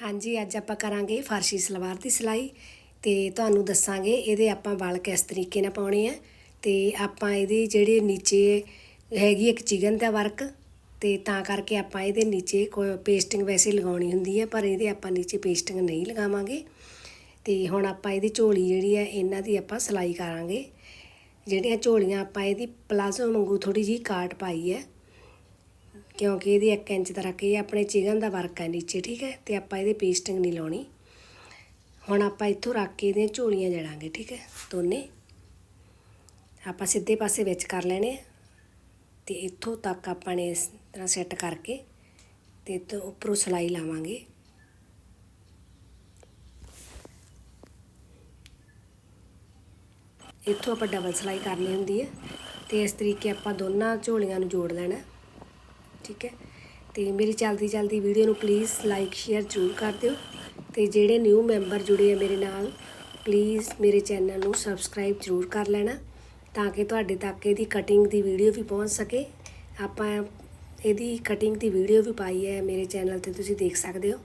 ਹਾਂਜੀ, ਅੱਜ ਆਪਾਂ ਕਰਾਂਗੇ ਫਰਸ਼ੀ ਸਲਵਾਰ ਦੀ ਸਿਲਾਈ ਤੇ ਤੁਹਾਨੂੰ ਦੱਸਾਂਗੇ ਇਹਦੇ ਆਪਾਂ ਵਾਲ ਕਿਸ ਤਰੀਕੇ ਨਾਲ ਪਾਉਣੇ ਆ ਤੇ ਆਪਾਂ ਇਹਦੇ ਜਿਹੜੇ ਨੀਚੇ ਹੈਗੀ ਇੱਕ ਚਿਕਨ ਦਾ ਵਰਕ ਤੇ ਤਾਂ ਕਰਕੇ ਆਪਾਂ ਇਹਦੇ ਨੀਚੇ ਕੋਈ ਪੇਸਟਿੰਗ ਵੈਸੇ ਲਗਾਉਣੀ ਹੁੰਦੀ ਹੈ ਪਰ ਇਹਦੇ ਆਪਾਂ ਨੀਚੇ ਪੇਸਟਿੰਗ ਨਹੀਂ ਲਗਾਵਾਂਗੇ। ਤੇ ਹੁਣ ਆਪਾਂ ਇਹਦੀ ਝੋਲੀ ਜਿਹੜੀ ਹੈ ਇਹਨਾਂ ਦੀ ਆਪਾਂ ਸਿਲਾਈ ਕਰਾਂਗੇ। ਜਿਹੜੀਆਂ ਝੋਲੀਆਂ ਆਪਾਂ ਇਹਦੀ ਪਲਾਜ਼ੋ ਵਾਂਗੂ ਥੋੜੀ ਜੀ ਕਾਟ ਪਾਈ ਹੈ ਕਿਉਂਕਿ ਇਹਦੀ 1 ਇੰਚ ਦਾ ਰੱਖ ਇਹ ਆਪਣੇ ਚਿਕਨ ਦਾ ਵਰਕ ਹੈ ਨੀਚੇ, ਠੀਕ ਹੈ? ਤੇ ਆਪਾਂ ਇਹਦੇ ਪੇਸਟਿੰਗ ਨਹੀਂ ਲਾਉਣੀ। ਹੁਣ ਆਪਾਂ ਇੱਥੋਂ ਰੱਖ ਕੇ ਇਹਦੀਆਂ ਝੋਲੀਆਂ ਜੜਾਂਗੇ, ਠੀਕ ਹੈ? ਦੋਨੇ। ਆਪਾਂ ਸਿੱਧੇ ਪਾਸੇ ਵਿੱਚ ਕਰ ਲੈਣੇ ਆ। ਤੇ ਇੱਥੋਂ ਤੱਕ ਆਪਾਂ ਨੇ ਇਸ ਤਰ੍ਹਾਂ ਸੈੱਟ ਕਰਕੇ ਤੇ ਤੋਂ ਉੱਪਰੋਂ ਸਲਾਈ ਲਾਵਾਂਗੇ। ਇੱਥੋਂ ਆਪਾਂ ਡਬਲ ਸਲਾਈ ਕਰਨੀ ਹੁੰਦੀ ਹੈ। ਤੇ ਇਸ ਤਰੀਕੇ ਆਪਾਂ ਦੋਨਾਂ ਝੋਲੀਆਂ ਨੂੰ ਜੋੜ ਲੈਣਾ। ਠੀਕ ਹੈ? ਤੇ ਮੇਰੀ ਚਲਦੀ ਚਲਦੀ ਵੀਡੀਓ ਨੂੰ ਪਲੀਜ਼ ਲਾਈਕ ਸ਼ੇਅਰ ਜ਼ਰੂਰ ਕਰ ਦਿਓ। ਤੇ ਜਿਹੜੇ ਨਿਊ ਮੈਂਬਰ ਜੁੜੇ ਆ ਮੇਰੇ ਨਾਲ ਪਲੀਜ਼ ਮੇਰੇ ਚੈਨਲ ਨੂੰ ਸਬਸਕ੍ਰਾਈਬ ਜ਼ਰੂਰ ਕਰ ਲੈਣਾ, ਤਾਂ ਕਿ ਤੁਹਾਡੇ ਤੱਕ ਇਹਦੀ ਕਟਿੰਗ ਦੀ ਵੀਡੀਓ ਵੀ ਪਹੁੰਚ ਸਕੇ। ਆਪਾਂ ਇਹਦੀ ਕਟਿੰਗ ਦੀ ਵੀਡੀਓ ਵੀ ਪਾਈ ਹੈ ਮੇਰੇ ਚੈਨਲ ਤੇ, ਤੁਸੀਂ ਦੇਖ ਸਕਦੇ ਹੋ।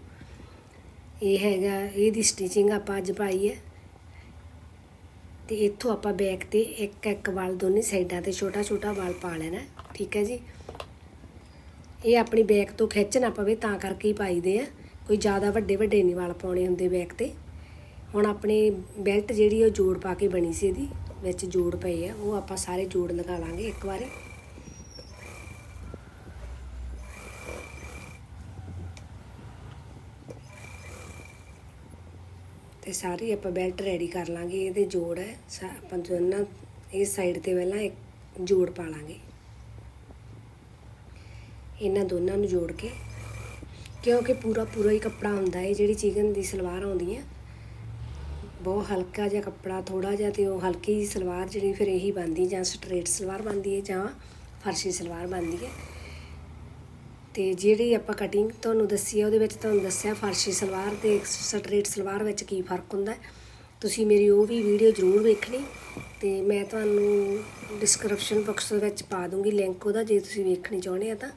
ਇਹ ਹੈਗਾ, ਇਹਦੀ ਸਟਿਚਿੰਗ ਆਪਾਂ ਅੱਜ ਪਾਈ ਹੈ। ਤੇ ਇੱਥੋਂ ਆਪਾਂ ਬੈਕ ਤੇ ਇੱਕ ਇੱਕ ਵਾਲ ਦੋਨੇ ਸਾਈਡਾਂ ਤੇ ਛੋਟਾ ਛੋਟਾ ਵਾਲ ਪਾ ਲੈਣਾ, ਠੀਕ ਹੈ ਜੀ? ਇਹ ਆਪਣੀ ਬੈਕ ਤੋਂ ਖਿੱਚ ਨਾ ਪਵੇ, ਤਾਂ ਕਰਕੇ ਹੀ ਪਾਈਦੇ ਆ। ਕੋਈ ਜ਼ਿਆਦਾ ਵੱਡੇ ਵੱਡੇ ਨਹੀਂ ਵਾਲ ਪਾਉਣੇ ਹੁੰਦੇ ਬੈਕ ਤੇ। ਹੁਣ ਆਪਣੀ ਬੈਲਟ ਜਿਹੜੀ ਉਹ ਜੋੜ ਪਾ ਕੇ ਬਣੀ ਸੀ ਇਹਦੀ, ਵਿੱਚ ਜੋੜ ਪਏ ਆ। ਉਹ ਆਪਾਂ ਸਾਰੇ ਜੋੜ ਲਗਾ ਲਾਂਗੇ ਇੱਕ ਵਾਰੀ। ਤੇ ਸਾਰੀ ਆਪਾਂ ਬੈਲਟ ਰੈਡੀ ਕਰ ਲਾਂਗੇ, ਇਹਦੇ ਜੋੜ ਹੈ। ਸਾ- ਆਪਾਂ ਦੋਨਾਂ ਇਸ ਸਾਈਡ ਤੇ ਪਹਿਲਾਂ ਇੱਕ ਜੋੜ ਪਾ ਲਾਂਗੇ। ਇਹਨਾਂ ਦੋਨਾਂ ਨੂੰ ਜੋੜ ਕੇ, ਕਿਉਂਕਿ ਪੂਰਾ ਪੂਰਾ ਹੀ ਕੱਪੜਾ ਹੁੰਦਾ ਹੈ, ਜਿਹੜੀ ਚਿਕਨ ਦੀ ਸਲਵਾਰ ਆਉਂਦੀ ਹੈ, ਬਹੁਤ ਹਲਕਾ ਜਿਹਾ ਕੱਪੜਾ ਥੋੜਾ ਜਿਹਾ ਤੇ ਉਹ ਹਲਕੀ ਜਿਹੀ ਸਲਵਾਰ ਜਿਹੜੀ ਫਿਰ ਇਹੀ ਬਣਦੀ ਜਾਂ ਸਟ੍ਰੇਟ ਸਲਵਾਰ ਬਣਦੀ ਹੈ, ਜਾਂ ਫਰਸ਼ੀ ਸਲਵਾਰ ਬਣਦੀ ਹੈ ਤੇ ਜਿਹੜੀ ਆਪਾਂ ਕਟਿੰਗ ਤੁਹਾਨੂੰ ਦੱਸੀ ਹੈ, ਉਹਦੇ ਵਿੱਚ ਤੁਹਾਨੂੰ ਦੱਸਿਆ ਫਰਸ਼ੀ ਸਲਵਾਰ ਤੇ ਸਟ੍ਰੇਟ ਸਲਵਾਰ ਵਿੱਚ ਕੀ ਫ਼ਰਕ ਹੁੰਦਾ ਹੈ। ਤੁਸੀਂ ਮੇਰੀ ਉਹ ਵੀ ਵੀਡੀਓ ਜ਼ਰੂਰ ਵੇਖਣੀ ਤੇ ਮੈਂ ਤੁਹਾਨੂੰ ਡਿਸਕ੍ਰਿਪਸ਼ਨ ਬਾਕਸ ਵਿੱਚ ਪਾ ਦੂੰਗੀ ਲਿੰਕ ਉਹਦਾ, ਜੇ ਤੁਸੀਂ ਵੇਖਣੀ ਚਾਹੁੰਦੇ ਆ ਤਾਂ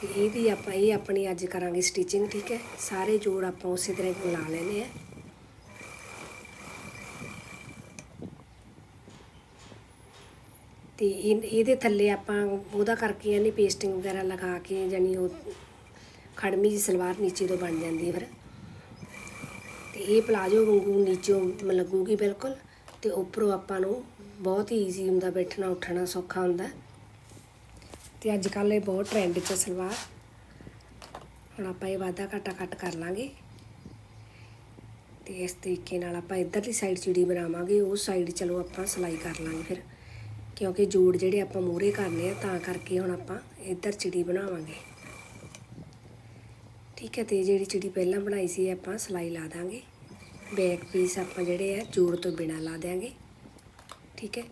ਤੇ ਇਹਦੀ ਆਪਾਂ ਇਹ ਆਪਣੀ ਅੱਜ ਕਰਾਂਗੇ ਸਟਿਚਿੰਗ ਠੀਕ ਹੈ? ਸਾਰੇ ਜੋੜ ਆਪਾਂ ਉਸੇ ਤਰ੍ਹਾਂ ਹੀ ਲਾ ਲੈਣੇ ਆ ਤੇ ਇਹਦੇ ਥੱਲੇ ਆਪਾਂ ਉਹਦਾ ਕਰਕੇ ਯਾਨੀ ਪੇਸਟਿੰਗ ਵਗੈਰਾ ਲਗਾ ਕੇ ਯਾਨੀ ਉਹ ਖੜਮੀ ਜੀ ਸਲਵਾਰ ਨੀਚੇ ਤੋਂ ਬਣ ਜਾਂਦੀ ਹੈ ਫਿਰ। ਤੇ ਇਹ ਪਲਾਜੋ ਵਾਂਗੂ ਨੀਚੋਂ ਲੱਗੂਗੀ ਬਿਲਕੁਲ, ਤੇ ਉੱਪਰੋਂ ਆਪਾਂ ਨੂੰ ਬਹੁਤ ਹੀ ਈਜ਼ੀ ਹੁੰਦਾ ਬੈਠਣਾ, ਉੱਠਣਾ ਸੌਖਾ ਹੁੰਦਾ। ਤੇ ਅੱਜ ਕੱਲ੍ਹ ਇਹ ਬਹੁਤ ਟ੍ਰੈਂਡ 'ਚ ਸਲਵਾਰ। ਹੁਣ ਆਪਾਂ ਇਹ ਵਾਧਾ ਘਾਟਾ ਕੱਟ ਕਰ ਲਾਂਗੇ। ਤੇ ਇਸ ਤਰੀਕੇ ਨਾਲ ਆਪਾਂ ਇਧਰਲੀ ਸਾਈਡ ਚਿੜੀ ਬਣਾਵਾਂਗੇ ਉਸ ਸਾਈਡ ਚਲੋ ਆਪਾਂ ਸਿਲਾਈ ਕਰ ਲਾਂਗੇ ਫਿਰ। ਕਿਉਂਕਿ ਜੋੜ ਜਿਹੜੇ ਆਪਾਂ ਮੂਰੇ ਕਰਨੇ ਆ, ਤਾਂ ਕਰਕੇ ਹੁਣ ਆਪਾਂ ਇੱਧਰ ਚਿੜੀ ਬਣਾਵਾਂਗੇ। ਠੀਕ ਹੈ, ਤੇ ਜਿਹੜੀ ਚਿੜੀ ਪਹਿਲਾਂ ਬਣਾਈ ਸੀ, ਆਪਾਂ ਸਿਲਾਈ ਲਾ ਦਾਂਗੇ। ਬੈਕ ਪੀਸ ਆਪਾਂ ਜਿਹੜੇ ਆ, ਜੋੜ ਤੋਂ ਬਿਨਾ ਲਾ ਦਿਆਂਗੇ। ਠੀਕ ਹੈ।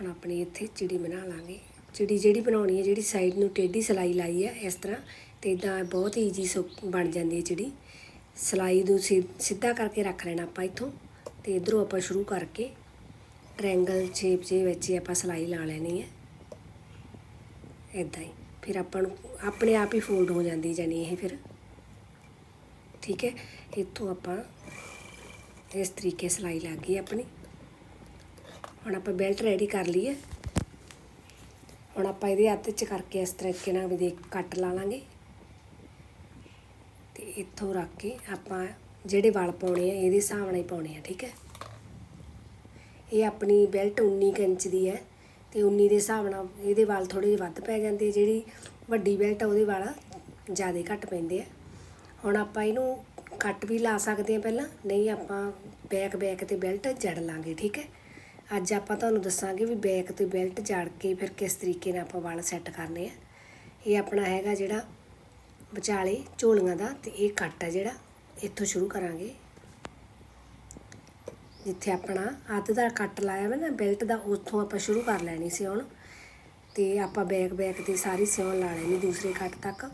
ਹੁਣ ਆਪਣੀ ਇੱਥੇ ਚਿੜੀ ਬਣਾ ਲਾਂਗੇ। ਚਿੜੀ ਜਿਹੜੀ ਬਣਾਉਣੀ ਹੈ, ਜਿਹੜੀ ਸਾਈਡ ਨੂੰ ਟੇਢੀ ਸਿਲਾਈ ਲਾਈ ਹੈ, ਇਸ ਤਰ੍ਹਾਂ ਤੇ ਇਦਾਂ ਬਹੁਤ ਈਜ਼ੀ ਬਣ ਜਾਂਦੀ ਹੈ ਚਿੜੀ। ਸਿਲਾਈ ਨੂੰ ਸਿ- ਸਿੱਧਾ ਕਰਕੇ ਰੱਖ ਲੈਣਾ ਆਪਾਂ ਇੱਥੋਂ ਤੇ ਇਧਰੋਂ ਆਪਾਂ ਸ਼ੁਰੂ ਕਰਕੇ ਟ੍ਰਾਇੰਗਲ ਸ਼ੇਪ ਦੇ ਵਿੱਚ ਹੀ ਆਪਾਂ ਸਿਲਾਈ ਲਾ ਲੈਣੀ ਹੈ। ਇਦਾਂ ਹੀ। ਫਿਰ ਆਪਾਂ ਨੂੰ ਆਪਣੇ ਆਪ ਹੀ ਫੋਲਡ ਹੋ ਜਾਂਦੀ ਜਾਨੀ ਇਹ ਫਿਰ। ਠੀਕ ਹੈ? ਇੱਥੋਂ ਆਪਾਂ ਇਸ ਤਰੀਕੇ ਸਿਲਾਈ ਲੱਗ ਗਈ ਆਪਣੀ। ਹੁਣ ਆਪਾਂ ਬੈਲਟ ਰੈਡੀ ਕਰ ਲਈਏ। ਹੁਣ ਆਪਾਂ ਇਹਦੇ ਹੱਥ 'ਚ ਕਰਕੇ ਇਸ ਤਰੀਕੇ ਨਾਲ ਵੀ ਦੇਖ ਕੱਟ ਲਾ ਲਾਂਗੇ। ਤੇ ਇੱਥੋਂ ਰੱਖ ਕੇ ਆਪਾਂ ਜਿਹੜੇ ਵਾਲ ਪਾਉਣੇ ਆ, ਇਹਦੇ ਹਿਸਾਬ ਨਾਲ ਹੀ ਪਾਉਣੇ ਆ, ਠੀਕ ਹੈ। ਇਹ ਆਪਣੀ ਬੈਲਟ 19 ਕੁ ਇੰਚ ਦੀ ਹੈ ਤੇ 19 ਦੇ ਹਿਸਾਬ ਨਾਲ ਇਹਦੇ ਵਾਲ ਥੋੜੇ ਜਿਹੇ ਵੱਧ ਪੈ ਜਾਂਦੇ ਜਿਹੜੀ ਵੱਡੀ ਬੈਲਟ ਆ, ਉਹਦੇ ਵਾਲ ਜ਼ਿਆਦਾ ਘੱਟ ਪੈਂਦੇ ਆ। ਹੁਣ ਆਪਾਂ ਇਹਨੂੰ ਕੱਟ ਵੀ ਲਾ ਸਕਦੇ ਆ ਪਹਿਲਾਂ, ਨਹੀਂ ਆਪਾਂ ਬੈਕ ਬੈਕ ਤੇ ਬੈਲਟ ਜੜ ਲਾਂਗੇ, ਠੀਕ ਹੈ। ਅੱਜ ਆਪਾਂ ਤੁਹਾਨੂੰ ਦੱਸਾਂਗੇ ਵੀ ਬੈਕ ਤੇ ਬੈਲਟ ਜੜ ਕੇ ਫਿਰ ਕਿਸ ਤਰੀਕੇ ਨਾਲ ਆਪਾਂ ਵਾਲ ਸੈੱਟ ਕਰਨੇ ਆ। ਇਹ ਆਪਣਾ ਹੈਗਾ ਜਿਹੜਾ ਵਿਚਾਲੇ ਝੋਲੀਆਂ ਦਾ ਤੇ ਇਹ ਕੱਟ ਹੈ ਜਿਹੜਾ ਇੱਥੋਂ ਸ਼ੁਰੂ ਕਰਾਂਗੇ। ਜਿੱਥੇ ਆਪਣਾ ਅੱਧ ਦਾ ਕੱਟ ਲਾਇਆ ਵਾ ਨਾ, ਬੈਲਟ ਦਾ ਉੱਥੋਂ ਆਪਾਂ ਸ਼ੁਰੂ ਕਰ ਲੈਣੀ ਸੀ ਹੁਣ ਤੇ ਆਪਾਂ ਬੈਕ ਬੈਕ ਤੇ ਸਾਰੀ ਸਿਉਣ ਲਾ ਲੈਣੀ ਦੂਸਰੇ ਕੱਟ ਤੱਕ।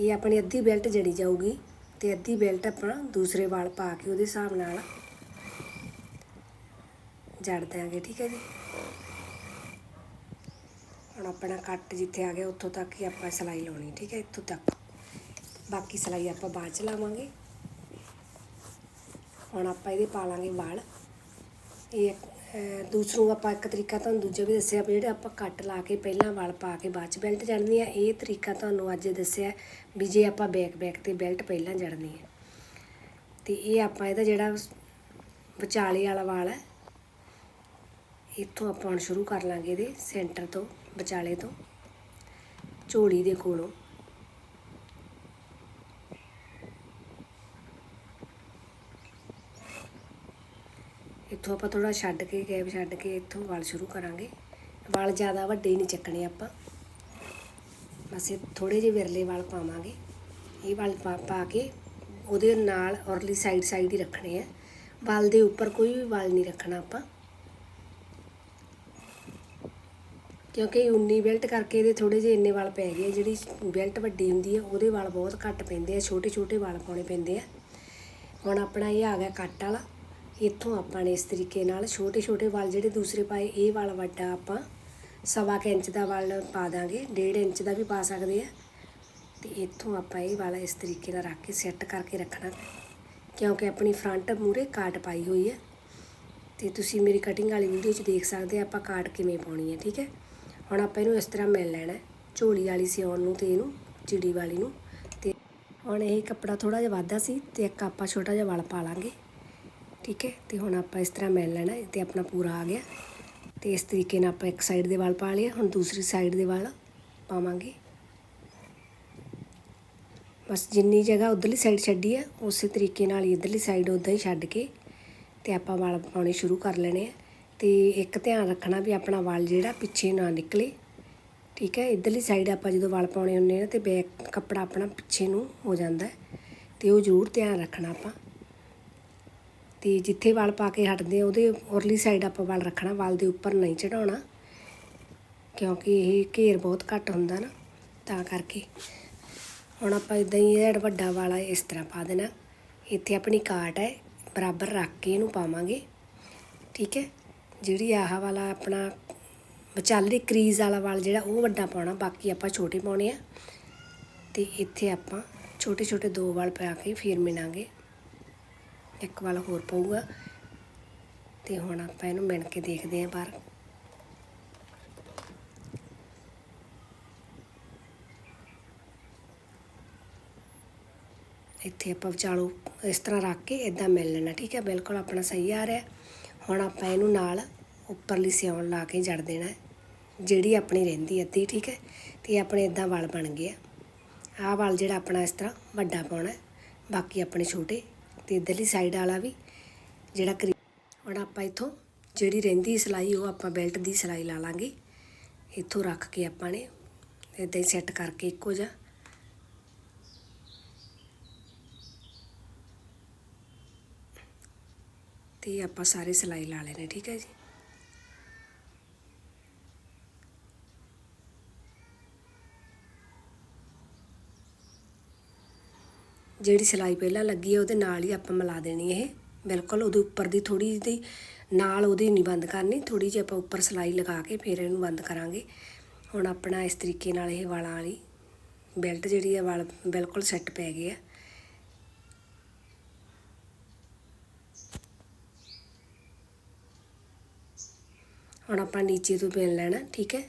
ਇਹ ਆਪਣੀ ਅੱਧੀ ਬੈਲਟ ਜੜੀ ਜਾਊਗੀ ਤੇ ਅੱਧੀ ਬੈਲਟ ਆਪਣਾ ਦੂਸਰੇ ਵਾਲ ਪਾ ਕੇ ਉਹਦੇ ਹਿਸਾਬ ਨਾਲ ਜੜ ਦਿਆਂਗੇ ਠੀਕ ਹੈ ਜੀ। ਹੁਣ ਆਪਣਾ ਕੱਟ ਜਿੱਥੇ ਆ ਗਿਆ ਉੱਥੋਂ ਤੱਕ ਹੀ ਆਪਾਂ ਸਿਲਾਈ ਲਾਉਣੀ ਠੀਕ ਹੈ ਇੱਥੋਂ ਤੱਕ। ਬਾਕੀ ਸਿਲਾਈ ਆਪਾਂ ਬਾਅਦ ਚ ਲਾਵਾਂਗੇ। ਹੁਣ ਆਪਾਂ ਇਹਦੇ ਪਾ ਲਾਂਗੇ ਵਾਲ। ਇਹ ਅਹ, ਦੂਸਰੂ ਆਪਾਂ ਇੱਕ ਤਰੀਕਾ ਤੁਹਾਨੂੰ ਦੂਜਾ ਵੀ ਦੱਸਿਆ ਵੀ ਜਿਹੜੇ ਆਪਾਂ ਕੱਟ ਲਾ ਕੇ ਪਹਿਲਾਂ ਵਾਲ ਪਾ ਕੇ ਬਾਅਦ ਚ ਬੈਲਟ ਜੜਨੀ ਆ ਇਹ ਤਰੀਕਾ ਤੁਹਾਨੂੰ ਅੱਜ ਦੱਸਿਆ ਵੀ ਜੇ ਆਪਾਂ ਬੈਕ ਬੈਕ ਤੇ ਬੈਲਟ ਪਹਿਲਾਂ ਜੜਨੀ ਹੈ। ਤੇ ਇਹ ਆਪਾਂ ਇਹਦਾ ਜਿਹੜਾ ਵਿਚਾਲੇ ਵਾਲਾ ਵਾਲ ਹੈ ਇੱਥੋਂ ਆਪਾਂ ਹੁਣ ਸ਼ੁਰੂ ਕਰ ਲਾਂਗੇ ਇਹਦੇ ਸੈਂਟਰ ਤੋਂ, ਵਿਚਾਲੇ ਤੋਂ। ਝੋਲੀ ਦੇ ਕੋਲੋਂ। ਇੱਥੋਂ ਆਪਾਂ ਥੋੜਾ ਛੱਡ ਕੇ, ਗੈਪ ਛੱਡ ਕੇ ਇੱਥੋਂ ਵਾਲ ਸ਼ੁਰੂ ਕਰਾਂਗੇ। ਵਾਲ ਜ਼ਿਆਦਾ ਵੱਡੇ ਨਹੀਂ ਚੱਕਣੇ ਆਪਾਂ। ਬਸ ਇਹ ਥੋੜੇ ਜਿਹੇ ਵਿਰਲੇ ਵਾਲ ਪਾਵਾਂਗੇ। ਇਹ ਵਾਲ ਪਾ ਪਾ ਕੇ ਉਹਦੇ ਨਾਲ ਔਰਲੀ ਸਾਈਡ ਸਾਈਡ ਹੀ ਰੱਖਣੇ ਆ। ਵਾਲ ਦੇ ਉੱਪਰ ਕੋਈ ਵੀ ਵਾਲ ਨਹੀਂ ਰੱਖਣਾ ਆਪਾਂ। ਕਿਉਂਕਿ ਉਨੀ ਬੈਲਟ ਕਰਕੇ ਇਹਦੇ ਥੋੜੇ ਜਿਹੇ ਇੰਨੇ ਵਾਲ ਪੈ ਗਏ, ਜਿਹੜੀ ਬੈਲਟ ਵੱਡੀ ਹੁੰਦੀ ਹੈ ਉਹਦੇ ਵਾਲ ਬਹੁਤ ਘੱਟ ਪੈਂਦੇ ਆ ਛੋਟੇ ਛੋਟੇ ਵਾਲ ਪਾਉਣੇ ਪੈਂਦੇ ਆ। ਹੁਣ ਆਪਣਾ ਇਹ ਆ ਗਿਆ ਕੱਟ ਵਾਲਾ, ਇੱਥੋਂ ਆਪਾਂ ਨੇ ਇਸ ਤਰੀਕੇ ਨਾਲ ਛੋਟੇ ਛੋਟੇ ਵਾਲ ਜਿਹੜੇ ਦੂਸਰੇ ਪਾਏ, ਇਹ ਵਾਲ ਵੱਡਾ ਆਪਾਂ ਸਵਾ ਕੁ ਇੰਚ ਦਾ ਵਾਲ ਪਾ ਦਾਂਗੇ, ਡੇਢ ਇੰਚ ਦਾ ਵੀ ਪਾ ਸਕਦੇ ਆ। ਤੇ ਇੱਥੋਂ ਆਪਾਂ ਇਹ ਵਾਲਾ ਇਸ ਤਰੀਕੇ ਨਾਲ ਰੱਖ ਕੇ ਸੈੱਟ ਕਰਕੇ ਰੱਖਣਾ, ਕਿਉਂਕਿ ਆਪਣੀ ਫਰੰਟ ਮੂਰੇ ਕਾਟ ਪਾਈ ਹੋਈ ਹੈ ਤੇ ਤੁਸੀਂ ਮੇਰੀ ਕਟਿੰਗ ਵਾਲੀ ਵੀਡੀਓ 'ਚ ਦੇਖ ਸਕਦੇ ਆ ਆਪਾਂ ਕਾਟ ਕਿਵੇਂ ਪਾਉਣੀ ਹੈ ਠੀਕ ਹੈ? ਹੁਣ ਆਪਾਂ ਇਹਨੂੰ ਇਸ ਤਰ੍ਹਾਂ ਮਿਲ ਲੈਣਾ ਝੋਲੀ ਵਾਲੀ ਸਿਉਣ ਨੂੰ ਤੇ ਇਹਨੂੰ, ਚਿੜੀ ਵਾਲੀ ਨੂੰ। ਤੇ ਹੁਣ ਇਹ ਕੱਪੜਾ ਥੋੜਾ ਜਿਹਾ ਵਾਧਾ ਸੀ ਤੇ ਇੱਕ ਆਪਾਂ ਛੋਟਾ ਜਿਹਾ ਵਲ ਪਾ ਲਾਂਗੇ। ਠੀਕ ਹੈ, ਤੇ ਹੁਣ ਆਪਾਂ ਇਸ ਤਰ੍ਹਾਂ ਮਿਲ ਲੈਣਾ ਹੈ ਤੇ ਆਪਣਾ ਪੂਰਾ ਆ ਗਿਆ। ਤੇ ਇਸ ਤਰੀਕੇ ਨਾਲ ਆਪਾਂ ਇੱਕ ਸਾਈਡ ਦੇ ਵਾਲ ਪਾ ਲਏ ਹੁਣ ਦੂਸਰੀ ਸਾਈਡ ਦੇ ਵਾਲ ਪਾਵਾਂਗੇ। ਬਸ ਜਿੰਨੀ ਜਗ੍ਹਾ ਉਧਰਲੀ ਸਾਈਡ ਛੱਡੀ ਹੈ, ਉਸੇ ਤਰੀਕੇ ਨਾਲ ਹੀ ਇਧਰਲੀ ਸਾਈਡ ਉਦਾਂ ਹੀ ਛੱਡ ਕੇ ਤੇ ਆਪਾਂ ਵਾਲ ਪਾਉਣੇ ਸ਼ੁਰੂ ਕਰ ਲੈਣੇ ਆ ਤੇ ਇੱਕ ਧਿਆਨ ਰੱਖਣਾ ਵੀ ਆਪਣਾ ਵਾਲ ਜਿਹੜਾ ਪਿੱਛੇ ਨਾ ਨਿਕਲੇ। ਠੀਕ ਹੈ, ਇਧਰਲੀ ਸਾਈਡ ਆਪਾਂ ਜਦੋਂ ਵਾਲ ਪਾਉਣੇ ਹੁੰਦੇ ਨੇ ਤੇ ਬੈਕ ਕੱਪੜਾ ਆਪਣਾ ਪਿੱਛੇ ਨੂੰ ਹੋ ਜਾਂਦਾ ਹੈ ਤੇ ਉਹ ਜ਼ਰੂਰ ਧਿਆਨ ਰੱਖਣਾ ਆਪਾਂ। ਤੇ ਜਿੱਥੇ ਵਾਲ ਪਾ ਕੇ ਹਟਦੇ ਆ, ਉਹਦੇ ਉਰਲੀ ਸਾਈਡ ਆਪਾਂ ਵਾਲ ਰੱਖਣਾ, ਵਾਲ ਦੇ ਉੱਪਰ ਨਹੀਂ ਚੜਾਉਣਾ ਕਿਉਂਕਿ ਇਹ ਘੇਰ ਬਹੁਤ ਘੱਟ ਹੁੰਦਾ ਨਾ, ਤਾਂ ਕਰਕੇ। ਹੁਣ ਆਪਾਂ ਇਦਾਂ ਹੀ ਜਿਹੜਾ ਵੱਡਾ ਵਾਲਾ ਇਸ ਤਰ੍ਹਾਂ ਪਾ ਦੇਣਾ। ਇੱਥੇ ਆਪਣੀ ਕਾਟ ਹੈ, ਬਰਾਬਰ ਰੱਖ ਕੇ ਇਹਨੂੰ ਪਾਵਾਂਗੇ। ਠੀਕ ਹੈ। ਜਿਹੜੀ ਆਹ ਵਾਲਾ ਆਪਣਾ ਵਿਚਾਲੇ ਕਰੀਜ਼ ਵਾਲਾ ਵਾਲ ਜਿਹੜਾ ਉਹ ਵੱਡਾ ਪਾਉਣਾ, ਬਾਕੀ ਆਪਾਂ ਛੋਟੇ ਪਾਉਣੇ ਆ। ਤੇ ਇੱਥੇ ਆਪਾਂ ਛੋਟੇ ਛੋਟੇ ਦੋ ਵਾਲ ਪਾ ਕੇ ਫੇਰ ਮਿਣਾਂਗੇ ਇੱਕ ਵਾਲ ਹੋਰ ਪਊਗਾ। ਤੇ ਹੁਣ ਆਪਾਂ ਇਹਨੂੰ ਮਿਣ ਕੇ ਦੇਖਦੇ ਆਂ ਬਾਹਰ। ਇੱਥੇ ਆਪਾਂ ਵਿਚਾਲੋ ਇਸ ਤਰ੍ਹਾਂ ਰੱਖ ਕੇ ਇਦਾਂ ਮਿਲ ਲੈਣਾ, ਠੀਕ ਹੈ? ਬਿਲਕੁਲ ਆਪਣਾ ਸਹੀ ਆ ਰਿਹਾ। ਹੁਣ ਆਪਾਂ ਇਹਨੂੰ ਨਾਲ ਉੱਪਰਲੀ ਸਿਉਣ ਲਾ ਕੇ ਜੜ ਦੇਣਾ ਜਿਹੜੀ ਆਪਣੀ ਰਹਿੰਦੀ ਅੱਧੀ, ਠੀਕ ਹੈ? ਤੇ ਆਪਣੇ ਇਦਾਂ ਵਾਲ ਬਣ ਗਏ ਆ। ਆਹ ਵਾਲ ਜਿਹੜਾ ਆਪਣਾ ਇਸ ਤਰ੍ਹਾਂ ਵੱਡਾ ਪਾਉਣਾ ਬਾਕੀ ਆਪਣੇ ਛੋਟੇ ਤੇ ਇਧਰਲੀ ਸਾਈਡ ਵਾਲਾ ਵੀ ਜਿਹੜਾ ਕਰੀ ਹੁਣ ਆਪਾਂ ਇੱਥੋਂ ਜਿਹੜੀ ਰਹਿੰਦੀ ਸਿਲਾਈ, ਉਹ ਆਪਾਂ ਬੈਲਟ ਦੀ ਸਿਲਾਈ ਲਾ ਲਾਂਗੇ। ਇੱਥੋਂ ਰੱਖ ਕੇ ਆਪਾਂ ਨੇ, ਇਦਾਂ ਹੀ ਸੈੱਟ ਕਰਕੇ ਇੱਕੋ ਜਿਹਾ ਤੇ ਆਪਾਂ ਸਾਰੇ ਸਿਲਾਈ ਲਾ ਲੈਣੇ, ਠੀਕ ਹੈ ਜੀ? ਜਿਹੜੀ ਸਿਲਾਈ ਪਹਿਲਾਂ ਲੱਗੀ ਹੈ, ਉਹਦੇ ਨਾਲ ਹੀ ਆਪਾਂ ਮਿਲਾ ਦੇਣੀ ਇਹ। ਬਿਲਕੁਲ ਉਹਦੇ ਉੱਪਰ ਦੀ ਥੋੜੀ ਜਿਹੀ ਨਾਲ ਉਹਦੀ ਨਹੀਂ ਬੰਦ ਕਰਨੀ ਥੋੜੀ ਜਿਹੀ ਆਪਾਂ ਉੱਪਰ ਸਿਲਾਈ ਲਗਾ ਕੇ ਫਿਰ ਇਹਨੂੰ ਬੰਦ ਕਰਾਂਗੇ। ਹੁਣ ਆਪਣਾ ਇਸ ਤਰੀਕੇ ਨਾਲ ਇਹ ਵਾਲਾਂ ਵਾਲੀ ਬੈਲਟ ਜਿਹੜੀ ਹੈ, ਵਾਲ ਬਿਲਕੁਲ ਸੈੱਟ ਪੈ ਗਏ ਆ। ਹੁਣ ਆਪਾਂ ਨੀਚੇ ਤੋਂ ਪੇਨ ਲੈਣਾ, ਠੀਕ ਹੈ?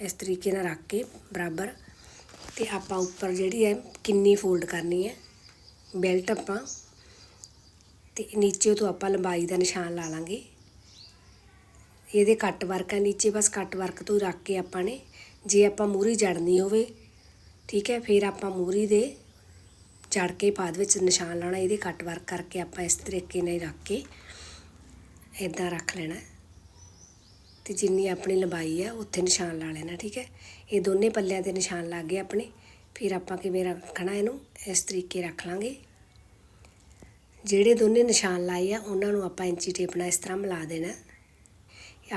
ਇਸ ਤਰੀਕੇ ਨਾਲ ਰੱਖ ਕੇ, ਬਰਾਬਰ। ਤੇ ਆਪਾਂ ਉੱਪਰ ਜਿਹੜੀ ਹੈ, ਕਿੰਨੀ ਫੋਲਡ ਕਰਨੀ ਹੈ ਬੈਲਟ ਆਪਾਂ, ਤੇ ਨੀਚੇ ਤੋਂ ਆਪਾਂ ਲੰਬਾਈ ਦਾ ਨਿਸ਼ਾਨ ਲਾ ਲਾਂਗੇ। ਇਹਦੇ ਕੱਟ ਵਰਕ ਹੈ ਨੀਚੇ, ਬਸ ਕੱਟ ਵਰਕ ਤੋਂ ਰੱਖ ਕੇ ਆਪਾਂ ਨੇ, ਜੇ ਆਪਾਂ ਮੂਰੀ ਜੜਨੀ ਹੋਵੇ, ਠੀਕ ਹੈ? ਫਿਰ ਆਪਾਂ ਮੂਰੀ ਦੇ ਜੜ ਕੇ ਬਾਅਦ ਵਿੱਚ ਨਿਸ਼ਾਨ ਲਾਉਣਾ, ਇਹਦੇ ਕੱਟ ਵਰਕ ਕਰਕੇ ਆਪਾਂ ਇਸ ਤਰੀਕੇ ਨਾਲ ਰੱਖ ਕੇ ਇਦਾਂ ਰੱਖ ਲੈਣਾ। ਤੇ ਜਿੰਨੀ ਆਪਣੀ ਲੰਬਾਈ ਹੈ ਉੱਥੇ ਨਿਸ਼ਾਨ ਲਾ ਲੈਣਾ, ਠੀਕ ਹੈ? ਇਹ ਦੋਨੇ ਪੱਲਿਆਂ ਤੇ ਨਿਸ਼ਾਨ ਲੱਗ ਗਏ ਆਪਣੇ। ਫਿਰ ਆਪਾਂ ਕਿਵੇਂ ਰੱਖਣਾ ਇਹਨੂੰ? ਇਸ ਤਰੀਕੇ ਰੱਖ ਲਾਂਗੇ। ਜਿਹੜੇ ਦੋਨੇ ਨਿਸ਼ਾਨ ਲਾਏ ਆ, ਉਹਨਾਂ ਨੂੰ ਆਪਾਂ ਇੰਚੀ ਟੇਪ ਨਾਲ ਇਸ ਤਰ੍ਹਾਂ ਮਿਲਾ ਦੇਣਾ।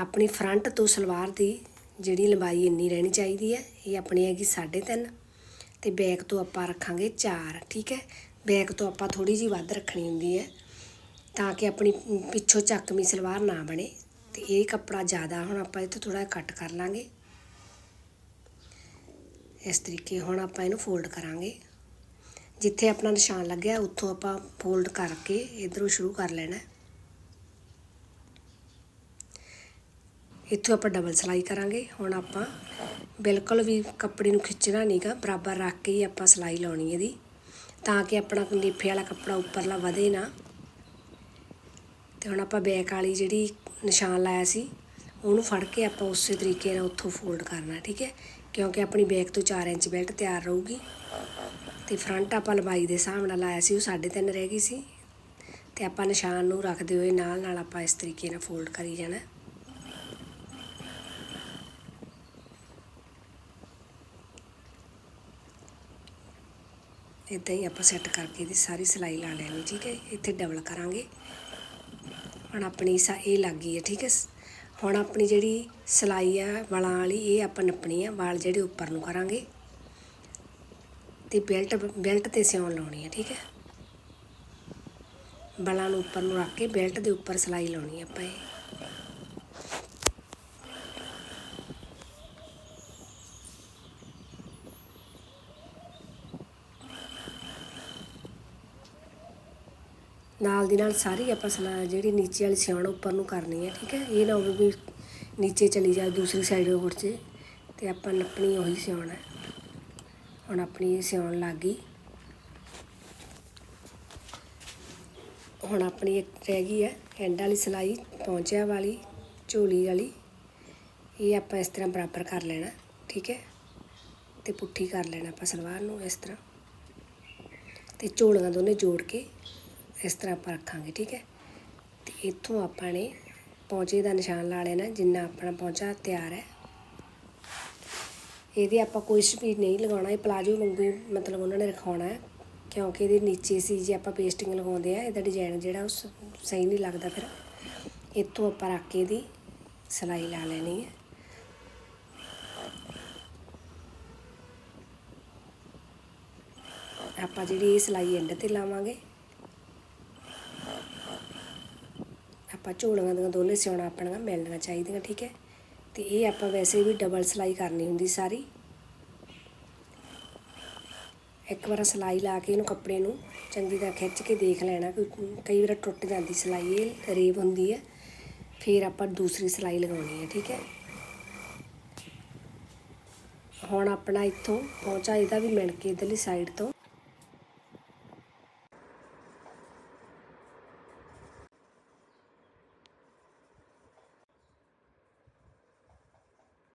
ਆਪਣੀ ਫਰੰਟ ਤੋਂ ਸਲਵਾਰ ਦੀ ਜਿਹੜੀ ਲੰਬਾਈ ਇੰਨੀ ਰਹਿਣੀ ਚਾਹੀਦੀ ਹੈ, ਇਹ ਆਪਣੀ ਹੈਗੀ 3.5 ਤੇ ਬੈਕ ਤੋਂ ਆਪਾਂ ਰੱਖਾਂਗੇ 4 ਠੀਕ ਹੈ? ਬੈਕ ਤੋਂ ਆਪਾਂ ਥੋੜੀ ਜੀ ਵੱਧ ਰੱਖਣੀ ਹੁੰਦੀ ਹੈ, ਤਾਂ ਕਿ ਆਪਣੀ ਪਿੱਛੋਂ ਚੱਕਵੀਂ ਸਲਵਾਰ ਨਾ ਬਣੇ। ਤੇ ਇਹ ਕੱਪੜਾ ਜ਼ਿਆਦਾ ਹੁਣ ਆਪਾਂ ਇਹ ਤੋਂ ਥੋੜਾ ਕੱਟ ਕਰ ਲਾਂਗੇ। ਇਸ ਤਰੀਕੇ ਹੁਣ ਆਪਾਂ ਇਹਨੂੰ ਫੋਲਡ ਕਰਾਂਗੇ। ਜਿੱਥੇ ਆਪਣਾ ਨਿਸ਼ਾਨ ਲੱਗਿਆ ਉੱਥੋਂ ਆਪਾਂ ਫੋਲਡ ਕਰਕੇ ਇਧਰੋਂ ਸ਼ੁਰੂ ਕਰ ਲੈਣਾ। ਇੱਥੋਂ ਆਪਾਂ ਡਬਲ ਸਲਾਈ ਕਰਾਂਗੇ। ਹੁਣ ਆਪਾਂ ਬਿਲਕੁਲ ਵੀ ਕੱਪੜੇ ਨੂੰ ਖਿੱਚਣਾ ਨਹੀਂਗਾ ਬਰਾਬਰ ਰੱਖ ਕੇ ਹੀ ਆਪਾਂ ਸਲਾਈ ਲਾਉਣੀ ਇਹਦੀ। ਤਾਂ ਕਿ ਆਪਣਾ ਲੇਫੇ ਵਾਲਾ ਕੱਪੜਾ ਉੱਪਰਲਾ ਵਧੇ ਨਾ। ਤੇ ਹੁਣ ਆਪਾਂ ਬੈਕ ਵਾਲੀ ਜਿਹੜੀ ਨਿਸ਼ਾਨ ਲਾਇਆ ਸੀ, ਉਹਨੂੰ ਫੜ ਕੇ ਆਪਾਂ ਉਸੇ ਤਰੀਕੇ ਨਾਲ ਉੱਥੋਂ ਫੋਲਡ ਕਰਨਾ, ਠੀਕ ਹੈ? ਕਿਉਂਕਿ ਆਪਣੀ ਬੈਕ ਤੋਂ 4 ਇੰਚ ਬੈਲਟ ਤਿਆਰ ਰਹੂਗੀ। ਤੇ ਫਰੰਟ ਆਪਾਂ ਲੰਬਾਈ ਦੇ ਹਿਸਾਬ ਨਾਲ ਲਾਇਆ ਸੀ, ਉਹ 3.5 ਰਹਿ ਗਈ ਸੀ। ਤੇ ਆਪਾਂ ਨਿਸ਼ਾਨ ਨੂੰ ਰੱਖਦੇ ਹੋਏ ਨਾਲ ਨਾਲ ਆਪਾਂ ਇਸ ਤਰੀਕੇ ਨਾਲ ਫੋਲਡ ਕਰੀ ਜਾਣਾ। ਇਦਾਂ ਹੀ ਆਪਾਂ ਸੈੱਟ ਕਰਕੇ ਇਹਦੀ ਸਾਰੀ ਸਿਲਾਈ ਲਾ ਲੈਣੀ, ਠੀਕ ਹੈ? ਇੱਥੇ ਡਬਲ ਕਰਾਂਗੇ। ਹੁਣ ਆਪਣੀ ਸਾ, ਇਹ ਲੱਗ ਗਈ ਹੈ, ਠੀਕ ਹੈ ਹੁਣ ਆਪਣੀ ਜਿਹੜੀ ਸਿਲਾਈ ਆ ਵਾਲਾਂ ਵਾਲੀ, ਇਹ ਆਪਾਂ ਨੱਪਣੀ ਆ ਵਾਲ ਜਿਹੜੇ ਉੱਪਰ ਨੂੰ ਕਰਾਂਗੇ। ਤੇ ਬੈਲਟ ਬੈਲਟ ਤੇ ਸਿਉਣ ਲਾਉਣੀ ਹੈ, ਠੀਕ ਹੈ। ਵਾਲਾਂ ਨੂੰ ਉੱਪਰ ਨੂੰ ਰੱਖ ਕੇ ਬੈਲਟ ਦੇ ਉੱਪਰ ਸਿਲਾਈ ਲਾਉਣੀ ਹੈ ਆਪਾਂ ਇਹ। ਨਾਲ ਦੀ ਨਾਲ ਸਾਰੀ ਆਪਾਂ ਸਲਾ ਜਿਹੜੀ ਨੀਚੇ ਵਾਲੀ ਸਿਉਣ ਉੱਪਰ ਨੂੰ ਕਰਨੀ ਹੈ, ਠੀਕ ਹੈ? ਇਹ ਨਾ ਹੋਵੇ ਵੀ ਨੀਚੇ ਚਲੀ ਜਾਏ, ਦੂਸਰੀ ਸਾਈਡ ਹੋਰ 'ਚ, ਤੇ ਆਪਾਂ ਨੱਪਣੀ ਉਹੀ ਸਿਉਣ ਹੈ। ਹੁਣ ਆਪਣੀ ਇਹ ਸਿਉਣ ਲੱਗ ਗਈ। ਹੁਣ ਆਪਣੀ ਇੱਕ ਰਹਿ ਗਈ ਹੈ ਐਂਡ ਵਾਲੀ ਸਿਲਾਈ ਪਹੁੰਚਿਆ ਵਾਲੀ, ਝੋਲੀ ਵਾਲੀ। ਇਹ ਆਪਾਂ ਇਸ ਤਰ੍ਹਾਂ ਬਰਾਬਰ ਕਰ ਲੈਣਾ, ਠੀਕ ਹੈ? ਤੇ ਪੁੱਠੀ ਕਰ ਲੈਣਾ ਆਪਾਂ ਸਲਵਾਰ ਨੂੰ ਇਸ ਤਰ੍ਹਾਂ। ਤੇ ਝੋਲੀਆਂ ਦੋਨੇ ਜੋੜ ਕੇ ਇਸ ਤਰ੍ਹਾਂ ਆਪਾਂ ਰੱਖਾਂਗੇ, ਠੀਕ ਹੈ? ਤੇ ਇੱਥੋਂ ਆਪਾਂ ਨੇ ਪੌਂਚੇ ਦਾ ਨਿਸ਼ਾਨ ਲਾ ਲੈਣਾ, ਜਿੰਨਾ ਆਪਣਾ ਪੌਂਚਾ ਤਿਆਰ ਹੈ। ਇਹਦੇ ਆਪਾਂ ਕੋਈ ਵੀ ਨਹੀਂ ਲਗਾਉਣਾ, ਇਹ ਪਲਾਜੋ ਵਾਂਗੂ ਮਤਲਬ ਉਹਨਾਂ ਨੇ ਰਖਾਉਣਾ ਹੈ, ਕਿਉਂਕਿ ਇਹਦੇ ਨੀਚੇ ਸੀ ਜੇ ਆਪਾਂ ਪੇਸਟਿੰਗ ਲਗਾਉਂਦੇ ਆ, ਇਹਦਾ ਡਿਜ਼ਾਈਨ ਜਿਹੜਾ ਉਹ ਸ- ਸਹੀ ਨਹੀਂ ਲੱਗਦਾ ਫਿਰ। ਇੱਥੋਂ ਆਪਾਂ ਰੱਖ ਕੇ ਇਹਦੀ ਸਿਲਾਈ ਲਾ ਲੈਣੀ ਹੈ। ਆਪਾਂ ਜਿਹੜੀ ਇਹ ਸਿਲਾਈ ਐਂਡ ਤੇ ਲਾਵਾਂਗੇ। ਆਪਾਂ ਝੋਲੀਆਂ ਦੀਆਂ ਦੋਨੇ ਸਿਉਣਾ ਆਪਣੀਆਂ ਮਿਲਣੀਆਂ ਚਾਹੀਦੀਆਂ, ਠੀਕ ਹੈ? ਤੇ ਇਹ ਆਪਾਂ ਵੈਸੇ ਵੀ ਡਬਲ ਸਿਲਾਈ ਕਰਨੀ ਹੁੰਦੀ ਸਾਰੀ। ਇੱਕ ਵਾਰ ਸਿਲਾਈ ਲਾ ਕੇ ਇਹਨੂੰ ਕੱਪੜੇ ਨੂੰ ਚੰਗੀ ਤਰ੍ਹਾਂ ਖਿੱਚ ਕੇ ਦੇਖ ਲੈਣਾ ਕਈ ਵਾਰ ਟੁੱਟ ਜਾਂਦੀ ਸਿਲਾਈ, ਇਹ ਰੇਬ ਹੁੰਦੀ ਹੈ। ਫਿਰ ਆਪਾਂ ਦੂਸਰੀ ਸਿਲਾਈ ਲਗਾਉਣੀ ਹੈ, ਠੀਕ ਹੈ? ਹੁਣ ਆਪਣਾ ਇੱਥੋਂ ਪਹੁੰਚਾ ਇਹਦਾ ਵੀ ਮਿਣ ਕੇ ਇਧਰਲੀ ਸਾਈਡ ਤੋਂ।